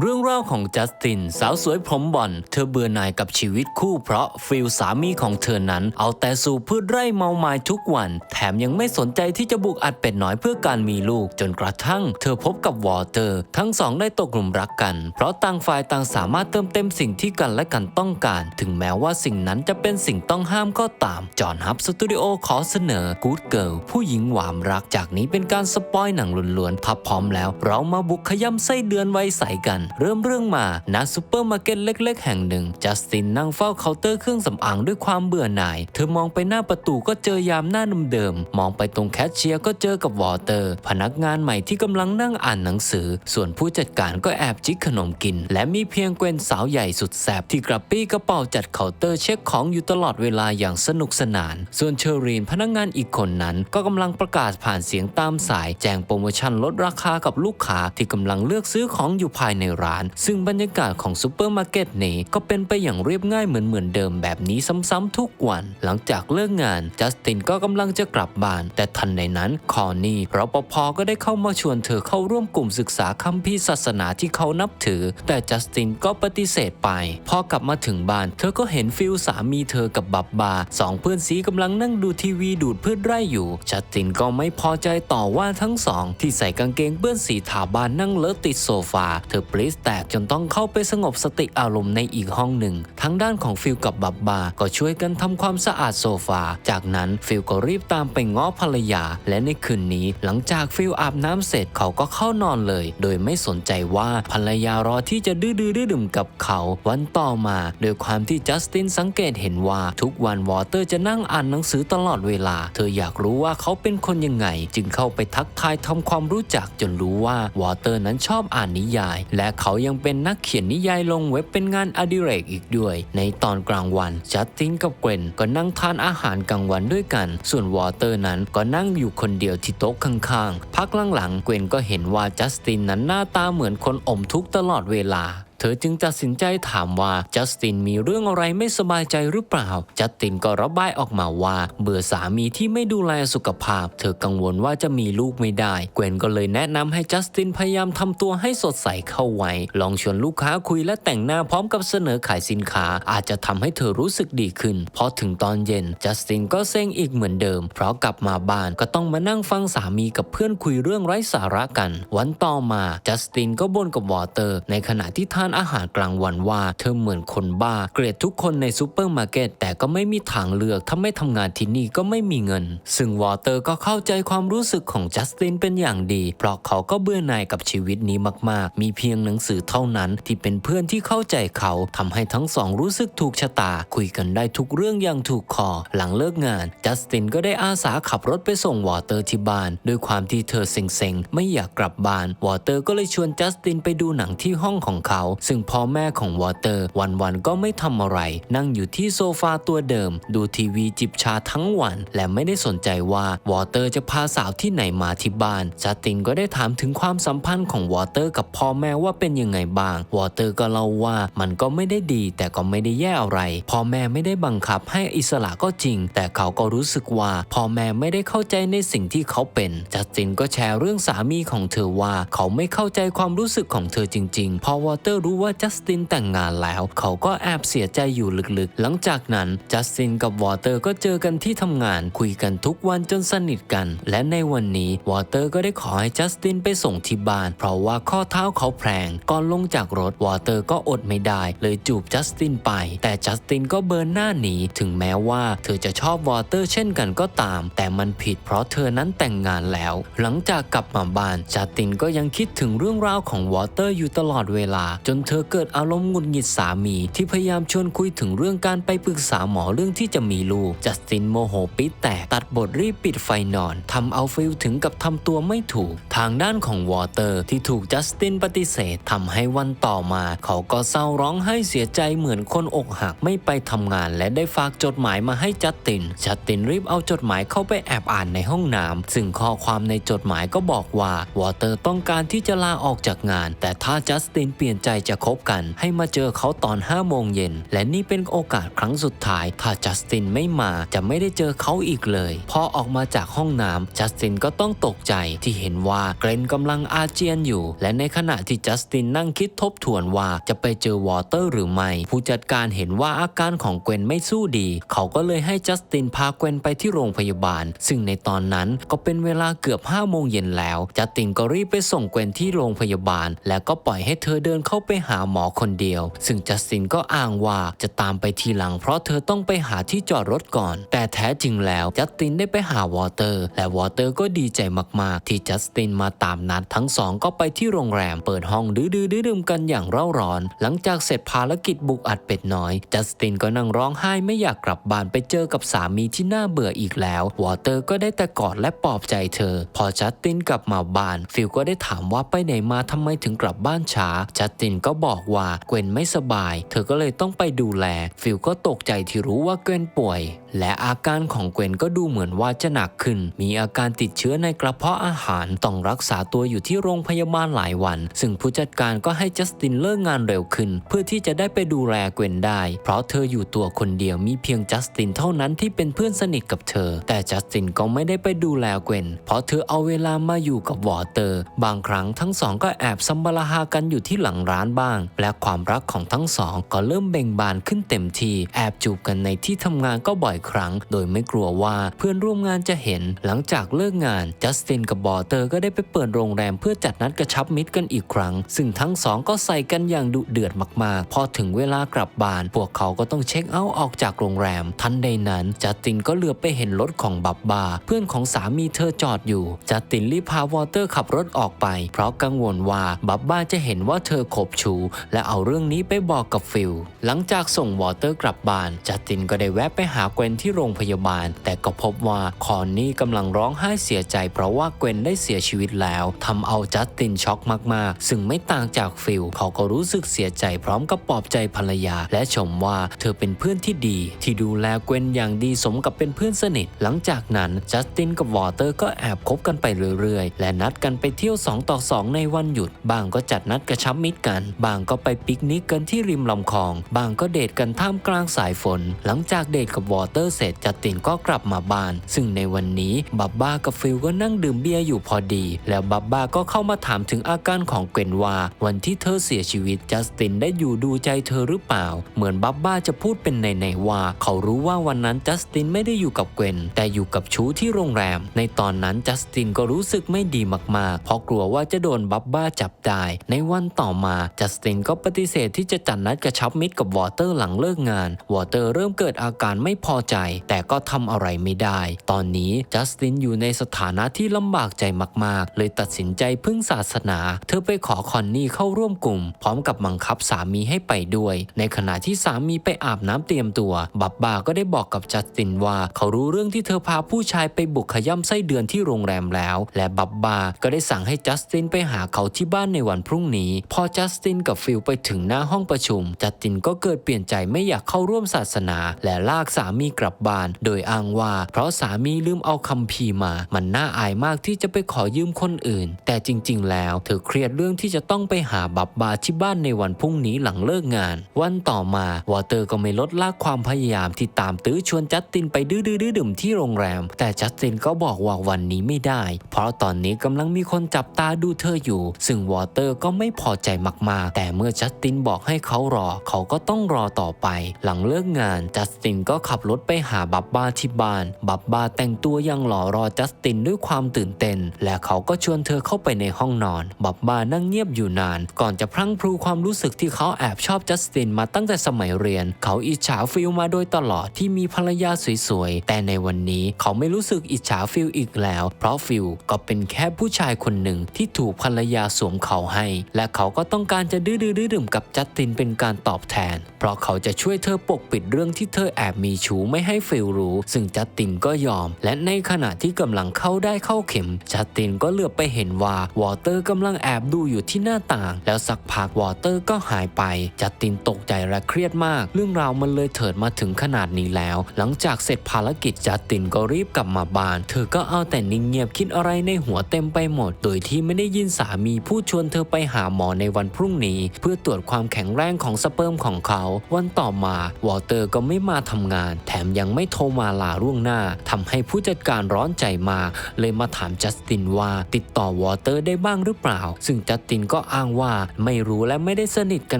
เรื่องราวของจัสติน สาวสวยผมบอลเธอเบื่อหน่ายกับชีวิตคู่เพราะฟิลสามีของเธอนั้น เอาแต่สู่พืชไร่เมาไม้ทุกวัน แถมยังไม่สนใจที่จะบุกอัดเป็ดน้อยเพื่อการมีลูก จนกระทั่ง เธอพบกับวอเตอร์ ทั้งสองได้ตกหลุมรักกัน เพราะต่างฝ่ายต่างสามารถเติมเต็มสิ่งที่กันและกันต้องการ ถึงแม้ว่าสิ่งนั้นจะเป็นสิ่งต้องห้ามก็ตามจอห์นฮับสตูดิโอขอเสนอ Good Girl ผู้หญิงหวามรักจากนี้เป็นการสปอยหนังล้วนๆถ้าพร้อมแล้ว เรามาบุกขย้ำไส้เดือนไว้ใส่กันเริ่มเรื่องมาณซูเปอร์มาร์เก็ตเล็ก ๆ แห่งหนึ่ง จัสตินนั่งเฝ้าเคาน์เตอร์เครื่องสำอางด้วยความเบื่อหน่าย เธอมองไปหน้าประตูก็เจอยามหน้าเดิมๆมองไปตรงแคชเชียร์ก็เจอกับวอเตอร์ พนักงานใหม่ที่กำลังนั่งอ่านหนังสือ ส่วนผู้จัดการก็แอบจิกขนมกิน และมีเพียงเกวนสาวใหญ่สุดแสบที่กระปี้กระเป๋าจัดเคาน์เตอร์เช็คของอยู่ตลอดเวลาอย่างสนุกสนาน ส่วนเชอรีนพนักงานอีกคนนั้นก็กำลังประกาศผ่านเสียงตามสายแจ้งโปรโมชั่นลดราคากับลูกค้าที่กำลังเลือกซื้อของอยู่ภายในร้าน ซึ่งบรรยากาศของซูเปอร์มาร์เก็ตนี้ก็เป็นไปอย่างเรียบง่ายเหมือนเหมือนเดิมแบบนี้ซ้ำๆทุกวัน หลังจากเลิกงานจัสตินก็กำลังจะกลับบ้าน แต่ทันใดนั้นคอนี่รปภก็ได้เข้ามาชวนเธอเข้าร่วมกลุ่มศึกษาคัมภีร์ศาสนาที่เขานับถือ แต่จัสตินก็ปฏิเสธไป พอกลับมาถึงบ้าน เธอก็เห็นฟิลสามีเธอกับบับบาสองเพื่อนซีกำลังนั่งดูทีวีดูดพืชไร่อยู่จัสตินก็ไม่พอใจต่อว่าทั้งสอง ที่ใส่กางเกงเปื้อนสีถาบานนั่งเลอะติดโซฟา เธอปรีสแตกจนต้องเข้าไปสงบสติอารมณ์ในอีกห้องหนึ่ง ทั้งด้านของฟิลกับบับบา ก็ช่วยกันทำความสะอาดโซฟา จากนั้นฟิลก็รีบตามไปง้อภรรยา และในคืนนี้หลังจากฟิลอาบน้ำเสร็จเขาก็เข้านอนเลย โดยไม่สนใจว่าภรรยารอที่จะดื้อดื้อดื้อดึมกับเขาวันต่อมาโดยความที่จัสตินสังเกตเห็นว่าทุกวันวอเตอร์จะนั่งอ่านหนังสือตลอดเวลา เธออยากรู้ว่าเขาเป็นคนยังไง จึงเข้าไปทักทายทำความรู้จักจนรู้ว่าวอเตอร์นั้นชอบอ่านนิยาย และเขายังเป็นนักเขียนนิยายลงเว็บเป็นงานอดิเรกอีกด้วย ในตอนกลางวันจัสตินกับเกรนก็นั่งทานอาหารกลางวันด้วยกัน ส่วนวอเตอร์นั้นก็นั่งอยู่คนเดียวที่โต๊ะข้างๆ พักหลังๆเกรนก็เห็นว่าจัสตินนั้นหน้าตาเหมือนคนอมทุกข์ตลอดเวลา เธอจึงตัดสินใจถามว่าจัสตินมีเรื่องอะไรไม่สบายใจหรือเปล่า จัสตินก็ระบายออกมาว่า เบื่อสามีที่ไม่ดูแลสุขภาพ เธอกังวลว่าจะมีลูกไม่ได้ เกวนก็เลยแนะนำให้จัสตินพยายามทำตัวให้สดใสเข้าไว้ ลองชวนลูกค้าคุยและแต่งหน้าพร้อมกับเสนอขายสินค้า อาจจะทำให้เธอรู้สึกดีขึ้น พอถึงตอนเย็น จัสตินก็เซ็งอีกเหมือนเดิม เพราะกลับมาบ้านก็ต้องมานั่งฟังสามีกับเพื่อนคุยเรื่องไร้สาระกัน วันต่อมาจัสตินก็บ่นกับวอเตอร์ ในขณะที่ทานอาหารกลางวันว่าเธอเหมือนคนบ้า เกลียดทุกคนในซูเปอร์มาร์เก็ตแต่ก็ไม่มีทางเลือกถ้าไม่ทำงานที่นี่ก็ไม่มีเงิน ซึ่งวอเตอร์ก็เข้าใจความรู้สึกของจัสตินเป็นอย่างดี เพราะเขาก็เบื่อหน่ายกับชีวิตนี้มากๆ มีเพียงหนังสือเท่านั้นที่เป็นเพื่อนที่เข้าใจเขาทำให้ทั้งสองรู้สึกถูกชะตา คุยกันได้ทุกเรื่องอย่างถูกคอ หลังเลิกงาน จัสตินก็ได้อาสาขับรถไปส่งวอเตอร์ที่บ้าน ด้วยความที่เธอเซ็งๆ ไม่อยากกลับบ้าน วอเตอร์ก็เลยชวนจัสตินไปดูหนังที่ห้องของเขาซึ่งพ่อแม่ของวอเตอร์ วันๆก็ไม่ทำอะไร นั่งอยู่ที่โซฟาตัวเดิม ดูทีวีจิบชาทั้งวัน และไม่ได้สนใจว่าวอเตอร์จะพาสาวที่ไหนมาที่บ้านจัสตินก็ได้ถามถึงความสัมพันธ์ของวอเตอร์ กับพ่อแม่ว่าเป็นยังไงบ้างวอเตอร์ก็เล่าว่ามันก็ไม่ได้ดี แต่ก็ไม่ได้แย่อะไรพ่อแม่ไม่ได้บังคับให้อิสระก็จริง แต่เขาก็รู้สึกว่าพ่อแม่ไม่ได้เข้าใจในสิ่งที่เขาเป็นจัสตินก็แชร์เรื่องสามีของเธอว่า เขาไม่เข้าใจความรู้สึกของเธอจริงๆพอวอเตอร์รู้ว่าจัสตินแต่งงานแล้ว เขาก็แอบเสียใจอยู่ลึกๆ หลังจากนั้นจัสตินกับวอเตอร์ก็เจอกันที่ทำงานคุยกันทุกวันจนสนิทกัน และในวันนี้วอเตอร์ก็ได้ขอให้จัสตินไปส่งที่บ้าน เพราะว่าข้อเท้าเขาแพลงก่อนลงจากรถวอเตอร์ก็อดไม่ได้ เลยจูบจัสตินไป แต่จัสตินก็เบิร์นหน้าหนีถึงแม้ว่าเธอจะชอบวอเตอร์เช่นกันก็ตาม แต่มันผิดเพราะเธอนั้นแต่งงานแล้ว หลังจากกลับมาบ้านจัสตินก็ยังคิดถึงเรื่องราวของวอเตอร์อยู่ตลอดเวลาจนเธอเกิดอารมณ์หงุดหงิดสามี ที่พยายามชวนคุยถึงเรื่องการไปปรึกษาหมอเรื่องที่จะมีลูก จัสตินโมโหปิดแตกตัดบทรีบปิดไฟนอนทำเอาฟิลถึงกับทำตัวไม่ถูก ทางด้านของวอเตอร์ที่ถูกจัสตินปฏิเสธทำให้วันต่อมา เขาก็เศร้าร้องไห้เสียใจเหมือนคนอกหักไม่ไปทำงาน และได้ฝากจดหมายมาให้จัสติน จัสตินรีบเอาจดหมายเข้าไปแอบอ่านในห้องน้ำซึ่งข้อความในจดหมายก็บอกว่าวอเตอร์ต้องการที่จะลาออกจากงาน แต่ถ้าจัสตินเปลี่ยนใจจะคบกัน ให้มาเจอเขาตอน5โมงเย็นและนี่เป็นโอกาสครั้งสุดท้าย ถ้าจัสตินไม่มาจะไม่ได้เจอเขาอีกเลย พอออกมาจากห้องน้ำจัสตินก็ต้องตกใจที่เห็นว่าเกรนกำลังอาเจียนอยู่ และในขณะที่จัสตินนั่งคิดทบทวนว่าจะไปเจอวอเตอร์หรือไม่ ผู้จัดการเห็นว่าอาการของเกวนไม่สู้ดี เขาก็เลยให้จัสตินพาเกวนไปที่โรงพยาบาล ซึ่งในตอนนั้นก็เป็นเวลาเกือบ5โมงเย็นแล้ว จัสตินก็รีบไปส่งเกวนที่โรงพยาบาล และก็ปล่อยให้เธอเดินเข้าไปหาหมอคนเดียว ซึ่งจัสตินก็อ้างว่าจะตามไปทีหลังเพราะเธอต้องไปหาที่จอดรถก่อน แต่แท้จริงแล้วจัสตินได้ไปหาวอเตอร์ และวอเตอร์ก็ดีใจมากๆ ที่จัสตินมาตามนัดทั้งสองก็ไปที่โรงแรมเปิดห้องดื้อๆดื่มกันอย่างเร่าร้อน หลังจากเสร็จภารกิจบุกอัดเป็ดน้อย จัสตินก็นั่งร้องไห้ไม่อยากกลับบ้านไปเจอกับสามีที่น่าเบื่ออีกแล้ว วอเตอร์ก็ได้แต่กอดและปลอบใจเธอ พอจัสตินกลับมาบ้าน ฟิลก็ได้ถามว่าไปไหนมาทำไมถึงกลับบ้านช้า จัสตินก็บอกว่าเกวนไม่สบาย เธอก็เลยต้องไปดูแล ฟิลก็ตกใจที่รู้ว่าเกวนป่วย และอาการของเกวนก็ดูเหมือนว่าจะหนักขึ้น มีอาการติดเชื้อในกระเพาะอาหารต้องรักษาตัวอยู่ที่โรงพยาบาลหลายวัน ซึ่งผู้จัดการก็ให้จัสตินเลิกงานเร็วขึ้น เพื่อที่จะได้ไปดูแลเกวนได้ เพราะเธออยู่ตัวคนเดียวมีเพียงจัสตินเท่านั้นที่เป็นเพื่อนสนิทกับเธอ แต่จัสตินก็ไม่ได้ไปดูแลเกวนเพราะเธอเอาเวลามาอยู่กับวอเตอร์ บางครั้งทั้งสองก็แอบซัมบลาฮากันอยู่ที่หลังร้านบ้าง และความรักของทั้งสองก็เริ่มเบ่งบานขึ้นเต็มทีแอบจูบกันในที่ทำงานก็บ่อยครั้ง โดยไม่กลัวว่าเพื่อนร่วมงานจะเห็น หลังจากเลิกงานจัสตินกับบอเตอร์ก็ได้ไปเปิดโรงแรมเพื่อจัดนัดกระชับมิตรกันอีกครั้ง ซึ่งทั้งสองก็ใส่กันอย่างดุเดือดมากๆ พอถึงเวลากลับบ้าน พวกเขาก็ต้องเช็คเอาท์ออกจากโรงแรม ทันใดนั้นจัสตินก็เหลือบไปเห็นรถของบับบา เพื่อนของสามีเธอจอดอยู่จัสตินรีบพาวอเตอร์ขับรถออกไป เพราะกังวลว่าบับบาจะเห็นว่าเธอขบชู และเอาเรื่องนี้ไปบอกกับฟิลหลังจากส่งวอเตอร์กลับบ้านจัสตินก็ได้แวะไปหาเกวนที่โรงพยาบาล แต่ก็พบว่าคอนนี่กำลังร้องไห้เสียใจ เพราะว่าเกวนได้เสียชีวิตแล้วทำเอาจัสตินช็อกมากๆ ซึ่งไม่ต่างจากฟิลเขาก็รู้สึกเสียใจพร้อมกับปลอบใจภรรยา และชมว่าเธอเป็นเพื่อนที่ดี ที่ดูแลเกวนอย่างดีสมกับเป็นเพื่อนสนิท หลังจากนั้นจัสตินกับวอเตอร์ก็แอบคบกันไปเรื่อยๆ และนัดกันไปเที่ยว 2 ต่อ 2 ในวันหยุด บางก็จัดนัดกระชับมิตรกัน บางก็ไปปิกนิกกันที่ริมลำคลอง บางก็เดทกันท่ามกลางสายฝน หลังจากเดทกับวอเตอร์เสร็จจัสตินก็กลับมาบ้าน ซึ่งในวันนี้บับบ้ากับฟิลก็นั่งดื่มเบียร์อยู่พอดี แล้วบับบ้าก็เข้ามาถามถึงอาการของเกวนว่า วันที่เธอเสียชีวิตจัสตินได้อยู่ดูใจเธอหรือเปล่า เหมือนบับบ้าจะพูดเป็นในในว่า เขารู้ว่าวันนั้นจัสตินไม่ได้อยู่กับเกวนแต่อยู่กับชูที่โรงแรม ในตอนนั้นจัสตินก็รู้สึกไม่ดีมากๆ เพราะกลัวว่าจะโดนบับบ้าจับได้ ในวันต่อมาจัสตินก็ปฏิเสธที่จะจัดนัดกระชับมิตรกับวอเตอร์หลังเลิกงาน วอเตอร์เริ่มเกิดอาการไม่พอใจ แต่ก็ทำอะไรไม่ได้ ตอนนี้จัสตินอยู่ในสถานะที่ลำบากใจมากๆ เลยตัดสินใจพึ่งศาสนา เธอไปขอคอนนี่เข้าร่วมกลุ่ม พร้อมกับบังคับสามีให้ไปด้วย ในขณะที่สามีไปอาบน้ำเตรียมตัว บับบาก็ได้บอกกับจัสตินว่า เขารู้เรื่องที่เธอพาผู้ชายไปบุกขย่ำไส้เดือนที่โรงแรมแล้ว และบับบาก็ได้สั่งให้จัสตินไปหาเขาที่บ้านในวันพรุ่งนี้ พอจัสตินกับฟิลไปถึงหน้าห้องประชุม จัสตินก็เกิดเปลี่ยนใจไม่อยากเข้าร่วมศาสนา และลากสามีกลับบ้าน โดยอ้างว่า เพราะสามีลืมเอาคัมภีร์มา มันน่าอายมากที่จะไปขอยืมคนอื่น แต่จริง ๆ แล้ว เธอเครียดเรื่องที่จะต้องไปหาบับบาที่บ้านในวันพรุ่งนี้หลังเลิกงาน วันต่อมาวอเตอร์ก็ไม่ลดละความพยายามที่ตามตื้อชวนจัสตินไปดื้อๆดื่มที่โรงแรม แต่จัสตินก็บอกว่าวันนี้ไม่ได้ เพราะตอนนี้กำลังมีคนจับตาดูเธออยู่ ซึ่งวอเตอร์ก็ไม่พอใจมากๆ แต่เมื่อจัสตินบอกให้เขารอ เขาก็ต้องรอต่อไป หลังเลิกงานจัสตินก็ขับรถไปหาบับบาที่บ้าน บับบาแต่งตัวยังหล่อรอจัสตินด้วยความตื่นเต้น และเขาก็ชวนเธอเข้าไปในห้องนอน บับบานั่งเงียบอยู่นาน ก่อนจะพลั้งพลูความรู้สึกที่เขาแอบชอบจัสตินมาตั้งแต่สมัยเรียน เขาอิจฉาฟิลมาโดยตลอดที่มีภรรยาสวยๆ แต่ในวันนี้เขาไม่รู้สึกอิจฉาฟิลอีกแล้ว เพราะฟิลก็เป็นแค่ผู้ชายคนหนึ่งที่ถูกภรรยาสวมเขาให้ และเขาก็ต้องการจะดื้อๆดื่มกับจัสตินเป็นการตอบแทน เพราะเขาจะช่วยเธอปกปิดเรื่องที่เธอแอบมีชู้ไม่ให้ฟิลรู้ ซึ่งจัสตินก็ยอม และในขณะที่กำลังเข้าได้เข้าเข็ม จัสตินก็เหลือบไปเห็นว่าวอเตอร์กำลังแอบดูอยู่ที่หน้าต่าง แล้วสักพักวอเตอร์ก็หายไป จัสตินตกใจและเครียดมาก เรื่องราวมันเลยเถิดมาถึงขนาดนี้แล้ว หลังจากเสร็จภารกิจจัสตินก็รีบกลับมาบ้าน เธอก็เอาแต่นิ่งเงียบคิดอะไรในหัวเต็มไปหมด โดยที่ไม่ได้ยินสามีพูดชวนเธอไปหาหมอในวันพรุ่งนี้ เพื่อตรวจความแข็งแรงของสเปิร์มของเขา วันต่อมาวอเตอร์ก็ไม่มาทำงาน แถมยังไม่โทรมาลาล่วงหน้าทำให้ผู้จัดการร้อนใจมา เลยมาถามจัสตินว่าติดต่อวอเตอร์ได้บ้างหรือเปล่า ซึ่งจัสตินก็อ้างว่าไม่รู้และไม่ได้สนิทกั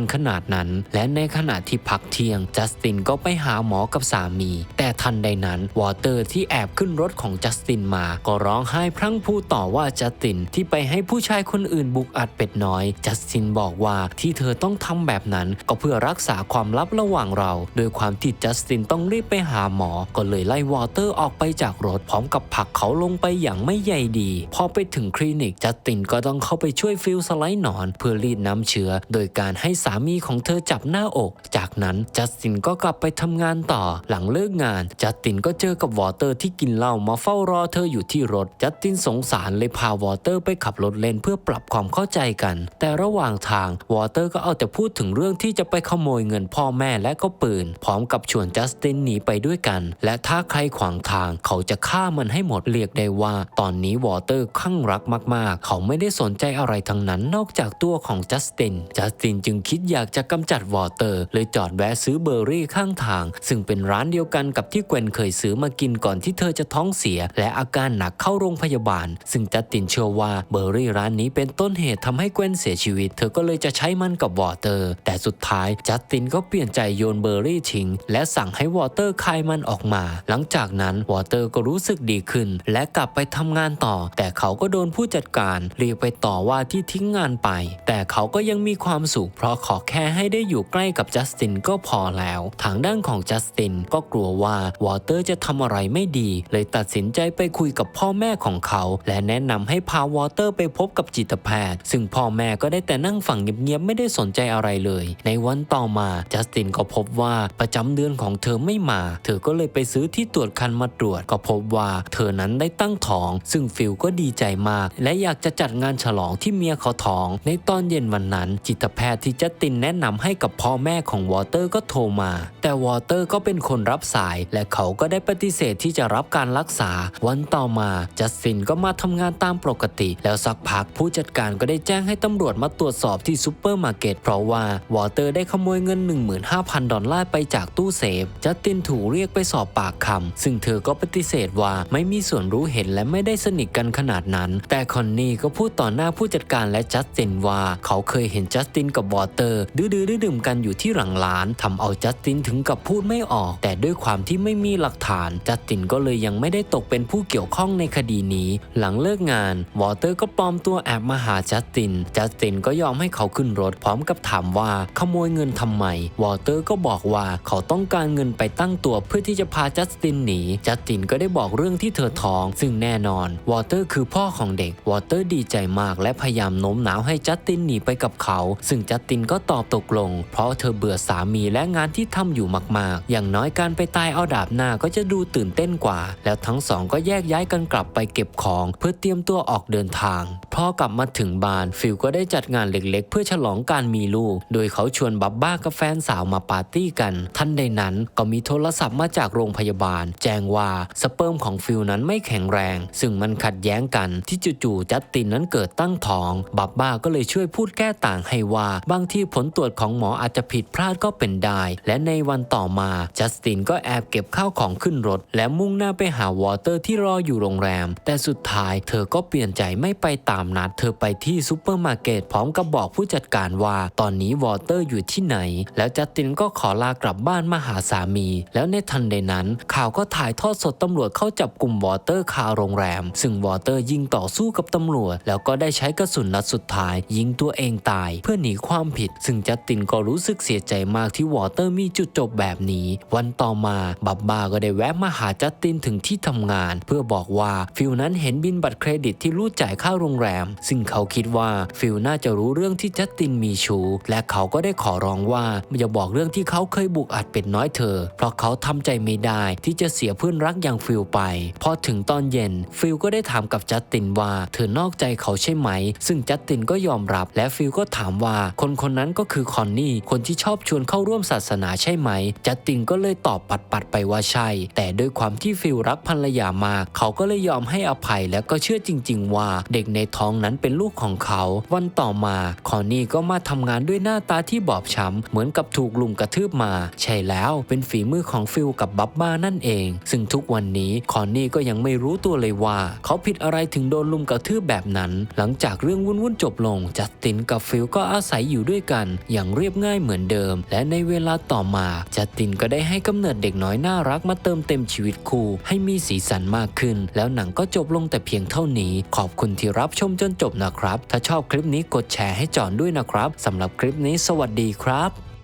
นขนาดนั้น และในขณะที่พักเที่ยง จัสตินก็ไปหาหมอกับสามี แต่ทันใดนั้นวอเตอร์ที่แอบขึ้นรถของจัสตินมา ก็ร้องไห้พรั่งพรูต่อว่าจัสตินที่ไปให้ผู้ชายคนอื่นบุกอัดเป็ดน้อย จัสตินบอกว่าที่เธอต้องทำแบบนั้น ก็เพื่อรักษาความลับระหว่างเรา โดยความที่จัสตินต้องรีบไปหาหมอ ก็เลยไล่วอเตอร์ออกไปจากรถพร้อมกับผลักเขาลงไปอย่างไม่ใยดี พอไปถึงคลินิกจัสตินก็ต้องเข้าไปช่วยฟิลสไลด์หนอน เพื่อรีดน้ำเชื้อ โดยการให้สามีของเธอจับหน้าอก จากนั้นจัสตินก็กลับไปทำงานต่อ หลังเลิกงานจัสตินก็เจอกับวอเตอร์ที่กินเหล้ามาเฝ้ารอเธออยู่ที่รถจัสตินสงสารเลยพาวอเตอร์ไปขับรถเล่นเพื่อปรับความเข้าใจกัน แต่ระหว่างทางวอเตอร์ก็เอาแต่พูดถึงเรื่องที่จะไปขโมยเงินพ่อแม่และก็ปืน พร้อมกับชวนจัสตินหนีไปด้วยกัน และถ้าใครขวางทางเขาจะฆ่ามันให้หมดเรียกได้ว่า ตอนนี้วอเตอร์ข้างรักมากๆ เขาไม่ได้สนใจอะไรทั้งนั้นนอกจากตัวของจัสติน จัสตินจึงคิดอยากจะกำจัดวอเตอร์ เลยจอดแวะซื้อเบอร์รี่ข้างทาง ซึ่งเป็นร้านเดียวกันกับที่เกวนเคยซื้อมากินก่อนที่เธอจะท้องเสีย และอาการหนักเข้าโรงพยาบาล ซึ่งจัสตินเชื่อว่าเบอร์รี่ร้านนี้เป็นต้นเหตุทำให้เกวนเสียชีวิต เธอก็เลยจะใช้มันกับวอเตอร์ แต่สุดท้ายจัสตินก็เปลี่ยนใจโยนเบอร์รี่ทิ้งและสั่งให้วอเตอร์คายมันออกมา หลังจากนั้นวอเตอร์ก็รู้สึกดีขึ้น และกลับไปทำงานต่อ แต่เขาก็โดนผู้จัดการเรียกไปต่อว่าที่ทิ้งงานไป แต่เขาก็ยังมีความสุขเพราะขอแค่ให้ได้อยู่ใกล้กับจัสตินก็พอแล้ว ทางด้านของจัสตินก็กลัวว่าวอเตอร์จะทำอะไรไม่ดี เลยตัดสินใจไปคุยกับพ่อแม่ของเขา และแนะนำให้พาวอเตอร์ไปพบกับจิตแพทย์ ซึ่งพ่อแม่ก็ได้แต่นั่งฟังเงียบๆไม่ได้สนใจอะไรเลย ในวันต่อมาจัสตินก็พบว่าประจำเดือนของเธอไม่มาเธอก็เลยไปซื้อที่ตรวจคันมาตรวจ ก็พบว่าเธอนั้นได้ตั้งท้อง ซึ่งฟิลก็ดีใจมาก และอยากจะจัดงานฉลองที่เมียเขาท้อง ในตอนเย็นวันนั้น จิตแพทย์ที่จัตินแนะนำให้กับพ่อแม่ของวอเตอร์ก็โทรมา แต่วอเตอร์ก็เป็นคนรับสาย และเขาก็ได้ปฏิเสธที่จะรับการรักษา วันต่อมาจัสตินก็มาทำงานตามปกติ แล้วสักพักผู้จัดการก็ได้แจ้งให้ตำรวจมาตรวจสอบที่ซูเปอร์มาร์เก็ตเพราะว่าวอเตอร์ได้ขโมยเงิน 15,000 ดอลลาร์ไปจากตู้เซฟจัสตินถูกเรียกไปสอบปากคำซึ่งเธอก็ปฏิเสธว่าไม่มีส่วนรู้เห็นและไม่ได้สนิทกันขนาดนั้น แต่คอนนี่ก็พูดต่อหน้าผู้จัดการและจัสตินว่า เขาเคยเห็นจัสตินกับวอเตอร์ ดื้อๆดื่มกันอยู่ที่หลังร้านทำเอาจัสตินถึงกับพูดไม่ออก แต่ด้วยความที่ไม่มีหลักฐาน จัสตินก็เลยยังไม่ได้ตกเป็นผู้เกี่ยวข้องในคดีนี้ หลังเลิกงานวอเตอร์ก็ปลอมตัวแอบมาหาจัสติน จัสตินก็ยอมให้เขาขึ้นรถพร้อมกับถามว่าขโมยเงินทำไม วอเตอร์ก็บอกว่าเขาต้องการเงินไปตั้งตัวเพื่อที่จะพาจัสตินหนี จัสตินก็ได้บอกเรื่องที่เธอท้อง ซึ่งแน่นอน วอเตอร์คือพ่อของเด็ก วอเตอร์ดีใจมากและพยายามโน้มน้าวให้จัสตินหนีไปกับเขา ซึ่งจัสตินก็ตอบตกลง เพราะเธอเบื่อสามีและงานที่ทำอยู่มาก ๆ อย่างน้อยการไปตายเอาดาบหน้าก็จะดูตื่นเต้นกว่า แล้วทั้งสองก็แยกย้ายกันกลับไปเก็บของ เพื่อเตรียมตัวออกเดินทาง พอกลับมาถึงบ้านฟิลก็ได้จัดงานเล็กๆ เพื่อฉลองการมีลูก โดยเขาชวนบับบ้ากับแฟนสาวมาปาร์ตี้กัน ทันใดนั้นก็มีโทรศัพท์ับมาจากโรงพยาบาล แจ้งว่าสเปิร์มของฟิลนั้นไม่แข็งแรง ซึ่งมันขัดแย้งกันที่จู่ๆจัสตินนั้นเกิดตั้งท้อง บับบ้าก็เลยช่วยพูดแก้ต่างให้ว่า บางที่ผลตรวจของหมออาจจะผิดพลาดก็เป็นได้ และในวันต่อมาจัสตินก็แอบเก็บข้าวของขึ้นรถ และมุ่งหน้าไปหาวอเตอร์ที่รออยู่โรงแรม แต่สุดท้ายเธอก็เปลี่ยนใจไม่ไปตามนัด เธอไปที่ซูเปอร์มาร์เก็ตพร้อมกับบอกผู้จัดการว่า ตอนนี้วอเตอร์อยู่ที่ไหน แล้วจัสตินก็ขอลากลับบ้านมาหาสามี แล้วในทันใดนั้น ข่าวก็ถ่ายทอดสดตำรวจเข้าจับกลุ่มวอเตอร์คาโรงแรม ซึ่งวอเตอร์ยิงต่อสู้กับตำรวจ แล้วก็ได้ใช้กระสุนนัดสุดท้าย ยิงตัวเองตาย เพื่อหนีความผิด ซึ่งจัสตินก็รู้สึกเสียใจมากที่วอเตอร์มีจุดจบแบบนี้ วันต่อมาบับบาก็ได้แวะมาหาจัสตินถึงที่ทำงาน เพื่อบอกว่าฟิลนั้นเห็นบินบัตรเครดิตที่รูดจ่ายค่าโรงแรม ซึ่งเขาคิดว่าฟิลน่าจะรู้เรื่องที่จัสตินมีชู้และเขาก็ได้ขอร้องว่าอย่าบอกเรื่องที่เขาเคยบุกอัดเป็ดน้อยเธอ เพราะเขาทำใจไม่ได้ที่จะเสียเพื่อนรักอย่างฟิลไป พอถึงตอนเย็น ฟิลก็ได้ถามกับจัสตินว่า เธอนอกใจเขาใช่ไหม ซึ่งจัสตินก็ยอมรับ และฟิลก็ถามว่า คนคนนั้นก็คือคอนนี่ คนที่ชอบชวนเข้าร่วมศาสนาใช่ไหม จัสตินก็เลยตอบปัดๆไปว่าใช่ แต่ด้วยความที่ฟิลรักภรรยามาก เขาก็เลยยอมให้อภัยและก็เชื่อจริง ๆ ว่าเด็กในท้องนั้นเป็นลูกของเขา วันต่อมาคอนนี่ก็มาทำงานด้วยหน้าตาที่บอบช้ำเหมือนกับถูกลุมกระทืบมา ใช่แล้วเป็นฝีมือของฟิลกับบับบ้านั่นเอง ซึ่งทุกวันนี้คอนนี่ก็ยังไม่รู้ตัวเลยว่า เขาผิดอะไรถึงโดนลุมกระทืบแบบนั้น หลังจากเรื่องวุ่นๆจบลง จัสตินกับฟิลก็อาศัยอยู่ด้วยกัน อย่างเรียบง่ายเหมือนเดิม และในเวลาต่อมา จัสตินก็ได้ให้กำเนิดเด็กน้อยน่ารักมาเติมเต็มชีวิตคู่ให้มีสีสันมากขึ้น แล้วหนังก็จบลงแต่เพียงเท่านี้ ขอบคุณที่รับชมจนจบนะครับ ถ้าชอบคลิปนี้กดแชร์ให้จอนด้วยนะครับสำหรับคลิปนี้สวัสดีครับ